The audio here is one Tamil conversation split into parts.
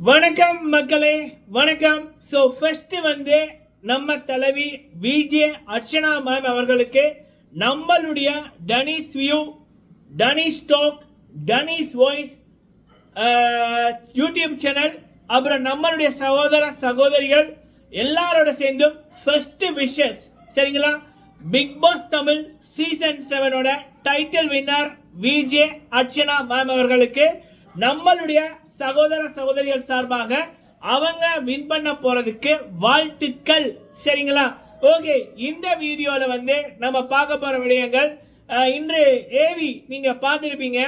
வணக்கம் மக்களே வணக்கம். ஸோ ஃபர்ஸ்ட் வந்து நம்ம தலைவி விஜே அர்ச்சனா மேம் அவர்களுக்கு நம்மளுடைய Danis view Danis talk Danis voice YouTube channel அப்புறம் நம்மளுடைய சகோதர சகோதரிகள் எல்லாரோட சேர்ந்தும் ஃபர்ஸ்ட் விஷஸ் சரிங்களா? Bigg Boss Tamil season செவனோட title winner VJ Archana ma'am அவர்களுக்கு நம்மளுடைய சகோதர சகோதரிகள் சார்பாக அவங்க வின் பண்ண போறதுக்கு வாழ்த்துக்கள். சரிங்களா? ஓகே இந்த வீடியோவில் வந்து நம்ம பார்க்க போகிற விடயங்கள் இன்று ஏவி நீங்கள் பார்த்துருப்பீங்க.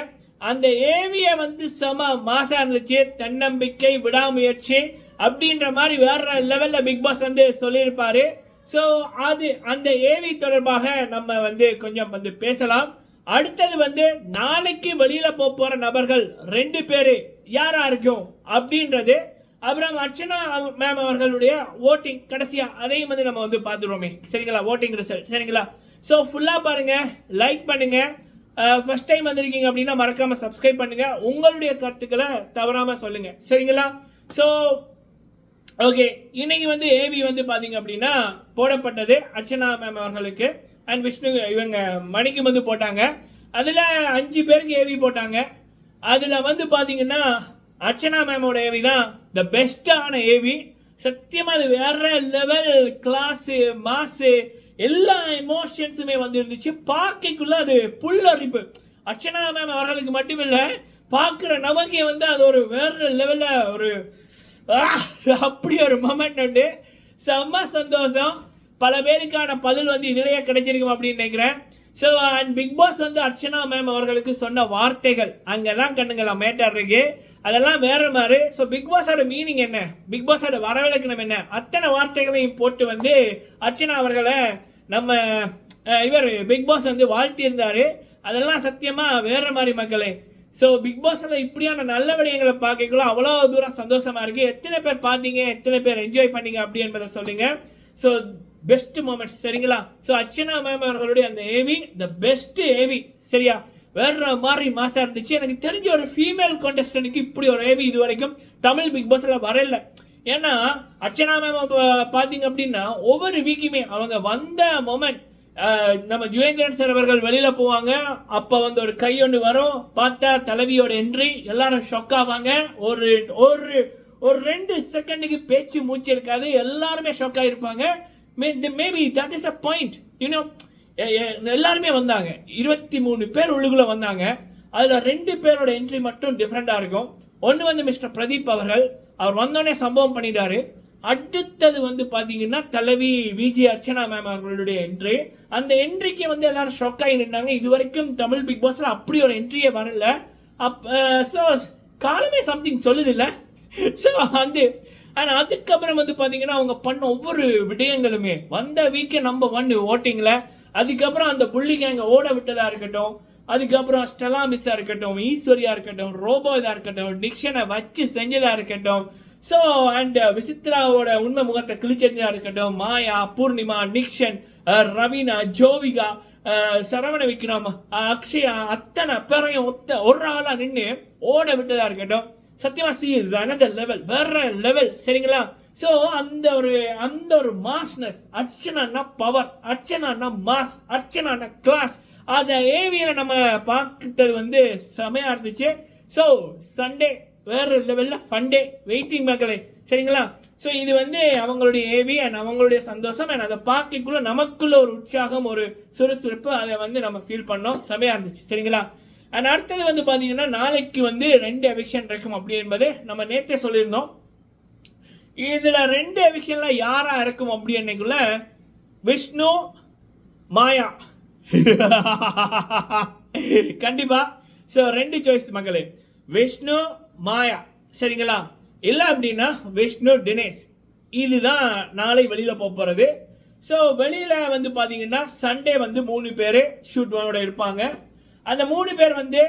அந்த ஏவியை வந்து செம மாசாக இருந்துச்சு. தன்னம்பிக்கை விடாமுயற்சி அப்படின்ற மாதிரி வேற லெவலில் பிக் பாஸ் வந்து சொல்லியிருப்பார். ஸோ அது அந்த ஏவி தொடர்பாக நம்ம வந்து கொஞ்சம் வந்து பேசலாம். அடுத்தது வந்து நாளைக்கு வெளியில் போக போகிற நபர்கள் ரெண்டு பேர். யார் இருக்கும் அப்படின்றது அப்புறம் அர்ச்சனா மேம் அவர்களுடைய ஓட்டிங் கடைசியாக அதையும் வந்து நம்ம வந்து பார்த்துருவோமே. சரிங்களா? ஓட்டிங் ரிசல்ட் சரிங்களா? ஸோ ஃபுல்லாக பாருங்கள் லைக் பண்ணுங்கள் ஃபஸ்ட் டைம் வந்திருக்கீங்க அப்படின்னா மறக்காமல் சப்ஸ்கிரைப் பண்ணுங்கள் உங்களுடைய கருத்துக்களை தவறாமல் சொல்லுங்கள் சரிங்களா? ஸோ ஓகே இன்னைக்கு வந்து ஏவி வந்து பார்த்தீங்க அப்படின்னா போடப்பட்டது அர்ச்சனா மேம் அவர்களுக்கு அண்ட் விஷ்ணு இவங்க மணிக்கு வந்து போட்டாங்க. அதில் அஞ்சு பேருக்கு ஏவி போட்டாங்க. அதில் வந்து பார்த்தீங்கன்னா அர்ச்சனா மேமோட ஏவி தான் த பெஸ்ட்டான ஏவி சத்தியமாக அது வேற லெவல் கிளாஸு மாஸு எல்லா எமோஷன்ஸுமே வந்து இருந்துச்சு பார்க்கைக்குள்ளே அது புல்லரிப்பு அர்ச்சனா மேம் அவர்களுக்கு மட்டுமில்லை பார்க்குற நமக்கே வந்து அது ஒரு வேற லெவலில் ஒரு அப்படி ஒரு மொமெண்ட் உண்டு. செம்ம சந்தோஷம். பல பேருக்கான பதில் வந்து இதிலேயே கிடைச்சிருக்கும் அப்படின்னு நினைக்கிறேன். ஸோ அண்ட் பிக் பாஸ் வந்து அர்ச்சனா மேம் அவர்களுக்கு சொன்ன வார்த்தைகள் அங்கெல்லாம் கண்ணுங்களா மேட்டர் இருக்கு. அதெல்லாம் வேற மாதிரி. ஸோ பிக் பாஸோட மீனிங் என்ன? பிக் பாஸோட வரவிலக்கணம் என்ன? அத்தனை வார்த்தைகளையும் போட்டு வந்து அர்ச்சனா அவர்களை நம்ம இவர் பிக் பாஸ் வந்து வாழ்த்தியிருந்தாரு. அதெல்லாம் சத்தியமாக வேற மாதிரி மக்களே. ஸோ பிக் பாஸில் இப்படியான நல்ல விடயங்களை பார்க்கக்குள்ள அவ்வளோ தூரம் சந்தோஷமாக இருக்குது எத்தனை பேர் பார்த்தீங்க? எத்தனை பேர் என்ஜாய் பண்ணீங்க அப்படி என்பதை சொல்லுங்கள் ஸோ பெஸ்ட் மூமெண்ட்ஸ் சரிங்களா? ஸோ அர்ச்சனா மேம் அவர்களுடைய அந்த ஏவி த பெஸ்ட் ஏவி சரியா? வேற மாதிரி மாசா இருந்துச்சு. எனக்கு தெரிஞ்ச ஒரு ஃபீமேல் கான்டெஸ்டனுக்கு இப்படி ஒரு ஏவி இது வரைக்கும் தமிழ் பிக் பாஸில் வரல. ஏன்னா அர்ச்சனா மேம் பார்த்தீங்க அப்படின்னா ஒவ்வொரு வீக்குமே அவங்க வந்த மொமெண்ட் நம்ம ஜுவேந்திரன் சார் அவர்கள் வெளியில் போவாங்க. அப்போ வந்து ஒரு கை ஒன்று வரும். பார்த்தா தலைவியோட என்ட்ரி எல்லாரும் ஷாக் ஆவாங்க. ஒரு ஒரு ஒரு ரெண்டு செகண்டுக்கு பேச்சு மூச்சு இருக்காது. எல்லாருமே shock may maybe that is a point you know எல்லாருமே வந்தாங்க. இருபத்தி மூணு பேர் உள்ளுக்குள்ளே வந்தாங்க. அதில் ரெண்டு பேரோட என்ட்ரி மட்டும் டிஃப்ரெண்ட்டாக இருக்கும். ஒன்று வந்து மிஸ்டர் பிரதீப் அவர்கள். அவர் வந்தோடனே சம்பவம் பண்ணிட்டாரு. அடுத்தது வந்து பார்த்தீங்கன்னா தலைவி விஜி அர்ச்சனா மேம் அவர்களுடைய என்ட்ரி அந்த என்ட்ரிக்கு வந்து எல்லாரும் ஷாக் ஆகி நின்றாங்க. இது வரைக்கும் தமிழ் பிக் பாஸில் அப்படி ஒரு என்ட்ரியே வரல. அப் eh, ஸோ காலமே சம்திங் சொல்லுது இல்லை? ஸோ வந்து ஆனால் அதுக்கப்புறம் வந்து பார்த்தீங்கன்னா அவங்க பண்ண ஒவ்வொரு விடயங்களுமே வந்த வீக்கே நம்பர் ஒன் ஓட்டிங்கில் அதுக்கப்புறம் அந்த புள்ளி கேங்க ஓட விட்டதாக இருக்கட்டும் அதுக்கப்புறம் ஸ்டெலா மிஸ்ஸாக இருக்கட்டும் ஈஸ்வரியாக இருக்கட்டும் ரோபோ இதாக இருக்கட்டும் நிக்ஷனை வச்சு செஞ்சதாக இருக்கட்டும் ஸோ அண்ட் விசித்ராவோட உண்மை முகத்தை கிழிச்சதா இருக்கட்டும் மாயா பூர்ணிமா நிக்ஷன் ரவீனா ஜோவிகா சரவண விக்ரம் அக்ஷயா அத்தனை பேரையும் ஒத்த ஒரு ஆளாக நின்று ஓட விட்டதாக இருக்கட்டும். சத்தியமா சி இது அனதர் லெவல் வேற லெவல் சரிங்களா? ஸோ அந்த ஒரு அந்த ஒரு மாஸ்னஸ் அர்ச்சனானா பவர் அர்ச்சனானா மாஸ் அர்ச்சனானா கிளாஸ் அதை ஏவியில் நம்ம பார்த்தது வந்து செமையாக இருந்துச்சு. ஸோ சண்டே வேற லெவலில் ஃபண்டே வெயிட்டிங் மக்களே சரிங்களா? ஸோ இது வந்து அவங்களுடைய ஏவி அண்ட் அவங்களுடைய சந்தோஷம். அண்ட் அதை பார்க்கக்குள்ள நமக்குள்ள ஒரு உற்சாகம் ஒரு சுறுசுறுப்பு அதை வந்து நம்ம ஃபீல் பண்ணோம். செமையாக இருந்துச்சு சரிங்களா? அண்ட் அடுத்தது வந்து பார்த்தீங்கன்னா நாளைக்கு வந்து ரெண்டு எவிக்ஷன் இருக்கும் அப்படி என்பது நம்ம நேற்றே சொல்லியிருந்தோம். இதில் ரெண்டு எவிக்ஷனில் யாராக இருக்கும் அப்படி என்னைக்குள்ள? விஷ்ணு மாயா. கண்டிப்பா. ஸோ ரெண்டு சாய்ஸ் மக்களே. விஷ்ணு மாயா. சரிங்களா? இல்லை அப்படின்னா விஷ்ணு தினேஷ். இதுதான் நாளை வெளியில் போக போகிறது ஸோ வெளியில் வந்து பார்த்தீங்கன்னா சண்டே வந்து மூணு பேர் ஷூட் இருப்பாங்க. அந்த மூணு பேர் வந்து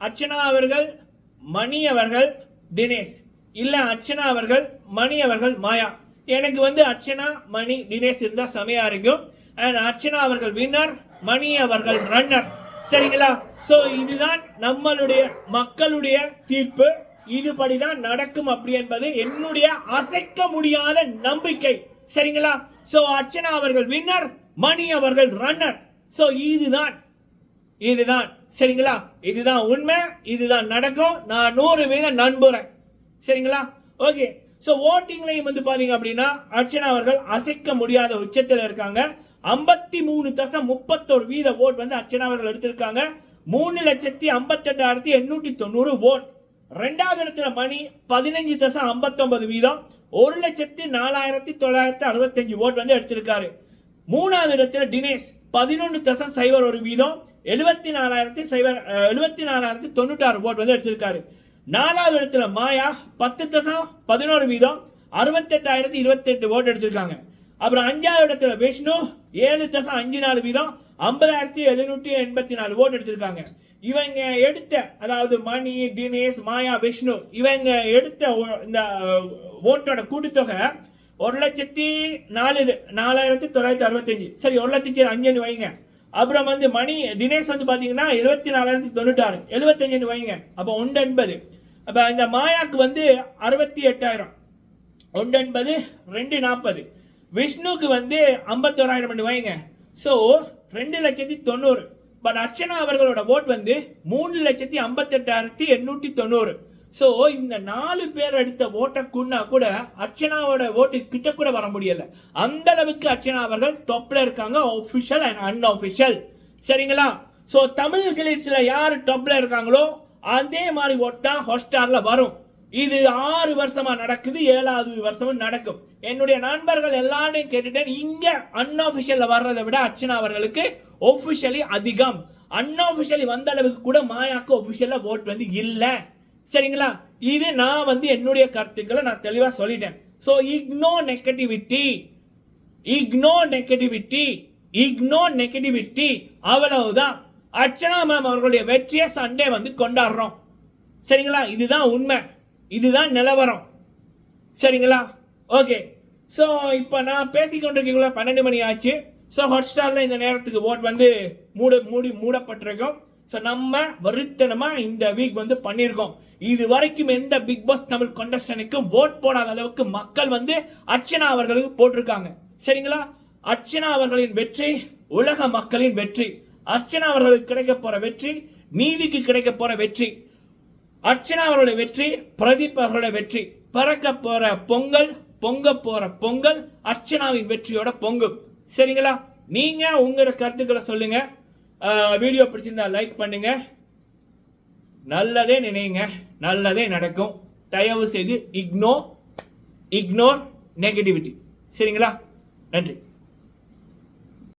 அர்ச்சனா அவர்கள் மணி அவர்கள் தினேஷ். இல்லை அர்ச்சனா அவர்கள் மணி அவர்கள் மாயா. எனக்கு வந்து அர்ச்சனா மணி தினேஷ் இருந்தால் செமையா இருக்கும். அண்ட் அர்ச்சனா அவர்கள் வின்னர் மணி அவர்கள் ரன்னர் சரிங்களா? ஸோ இதுதான் நம்மளுடைய மக்களுடைய தீர்ப்பு. இதுபடிதான் நடக்கும் அப்படி என்பது என்னுடைய அசைக்க முடியாத நம்பிக்கை. சரிங்களா? சோ அர்ச்சனா அவர்கள் வின்னர் மணி அவர்கள் ரன்னர் சோ இதுதான் இதுதான் சரிங்களா? இதுதான் உண்மை இதுதான் நடக்கும். நான் நூறு வீதம் நண்புறேன். சரிங்களா? ஓகே ஸோ ஓட்டிங்லையும் வந்து பாத்தீங்க அப்படின்னா அர்ச்சனா அவர்கள் அசைக்க முடியாத உச்சத்தில் இருக்காங்க. ஐம்பத்தி மூணு தசம் முப்பத்தோரு வீத ஓட் வந்து அர்ச்சனா அவர்கள் எடுத்திருக்காங்க. மூணு லட்சத்தி ஐம்பத்தெட்டாயிரத்தி எண்ணூற்றி தொண்ணூறு ஓட் ரெண்டாவது இடத்துல மணி பதினஞ்சு தசம் ஐம்பத்தொன்பது வீதம். ஒரு லட்சத்தி நாலாயிரத்தி தொள்ளாயிரத்தி அறுபத்தஞ்சு ஓட் வந்து எடுத்திருக்காரு. மூணாவது இடத்துல தினேஷ் பதினொன்று தசம் சைபர் ஒரு வீதம். எழுபத்தி நாலாயிரத்தி சைபர் எழுபத்தி நாலாயிரத்தி தொண்ணூற்றாறு ஓட் வந்து எடுத்திருக்காரு. நாலாவது இடத்துல மாயா பத்து தசம் பதினோரு வீதம் அறுபத்தெட்டாயிரத்தி இருபத்தெட்டு ஓட் எடுத்திருக்காங்க. அப்புறம் அஞ்சாவது இடத்துல விஷ்ணு ஏழு தசம் அஞ்சு நாலு வீதம் ஐம்பதாயிரத்தி எழுநூற்றி எண்பத்தி நாலு ஓட் எடுத்திருக்காங்க. இவங்க எடுத்த அதாவது மணி தினேஷ் மாயா விஷ்ணு இவங்க எடுத்த ஓ- இந்த ஓட்டோட கூட்டுத்தொகை ஒரு லட்சத்தி நாலு நாலாயிரத்தி தொள்ளாயிரத்தி அறுபத்தஞ்சு. சரி ஒரு லட்சத்தி அஞ்சுன்னு வைங்க. அப்புறம் வந்து மணி தினேஷ் வந்து பார்த்தீங்கன்னா இருபத்தி நாலாயிரத்தி தொண்ணூற்றாறு எழுபத்தஞ்சுன்னு வைங்க. அப்போ ஒன்று எண்பது அப்போ இந்த மாயாக்கு வந்து அறுபத்தி எட்டாயிரம். ஒன்று எண்பது ரெண்டு நாற்பது விஷ்ணுக்கு வந்து ஐம்பத்தோராயிரம் வைங்க. ஸோ ரெண்டு லட்சத்தி தொண்ணூறு. பட் அர்ச்சனா அவர்களோட ஓட் வந்து மூணு லட்சத்தி ஐம்பத்தெட்டாயிரத்தி எண்ணூற்றி தொண்ணூறு. ஸோ இந்த நாலு பேர் எடுத்த ஓட்டை கூடனா கூட அர்ச்சனாவோட ஓட்டு கிட்ட கூட வர முடியலை. அந்த அளவுக்கு அர்ச்சனா அவர்கள் டாப்பில் இருக்காங்க ஒஃபிஷியல் அண்ட் அன்அஃபிஷியல் சரிங்களா? ஸோ தமிழ் கிளிட்ஸில் யார் டாப்பில் இருக்காங்களோ அதே மாதிரி ஓட் தான் வரும். இது ஆறு வருஷமா நடக்குது ஏழாவது வருஷமும் நடக்கும். என்னுடைய நண்பர்கள் எல்லாரையும் கேட்டுட்டேன் இங்கே அன்ஆபிஷியல்ல வர்றதை விட அர்ச்சனா அவர்களுக்கு ஒஃபிஷியலி அதிகம். அன்அஃபிஷியலி வந்த அளவுக்கு கூட மாயாக்கு ஒஃபிஷியலில் ஓட் வந்து இல்லை. சரிங்களா? இது நான் வந்து என்னுடைய கருத்துக்களை நான் தெளிவாக சொல்லிட்டேன். So ignore negativity ignore negativity ignore negativity அவ்வளவுதான். அர்ச்சனா மேம் அவர்களுடைய வெற்றியை சண்டே வந்து கொண்டாடுறோம். சரிங்களா? இதுதான் உண்மை. இதுதான் நிலவரம். சரிங்களா? ஓகே ஸோ இப்போ நான் பேசிக்கொண்டிருக்கீங்களா பன்னெண்டு மணி ஆச்சு. ஸோ ஹாட் ஸ்டாரில் இந்த நேரத்துக்கு ஓட் வந்து மூட மூடி மூடப்பட்டிருக்கோம். ஸோ நம்ம வருத்தனமாக இந்த வீக் வந்து பண்ணியிருக்கோம். இது வரைக்கும் எந்த பிக் பாஸ் தமிழ் கொண்டஸ்டனுக்கும் ஓட் போடாத அளவுக்கு மக்கள் வந்து அர்ச்சனா அவர்களுக்கு போட்டிருக்காங்க. சரிங்களா? அர்ச்சனா அவர்களின் வெற்றி உலக மக்களின் வெற்றி. அர்ச்சனா அவர்களுக்கு கிடைக்க போற வெற்றி நீதிக்கு கிடைக்க போற வெற்றி. அர்ச்சனா அவர்களுடைய வெற்றி பிரதீப் அவர்களுடைய வெற்றி. பறக்க போற பொங்கல் பொங்க போற பொங்கல் அர்ச்சனாவின் வெற்றியோட பொங்கும் சரிங்களா? நீங்க உங்களோட கருத்துக்களை சொல்லுங்க. வீடியோ பிடிச்சிருந்தா லைக் பண்ணுங்க. நல்லதே நினைங்க நல்லதே நடக்கும். தயவு செய்து இக்னோ இக்னோர் நெகட்டிவிட்டி சரிங்களா? நன்றி.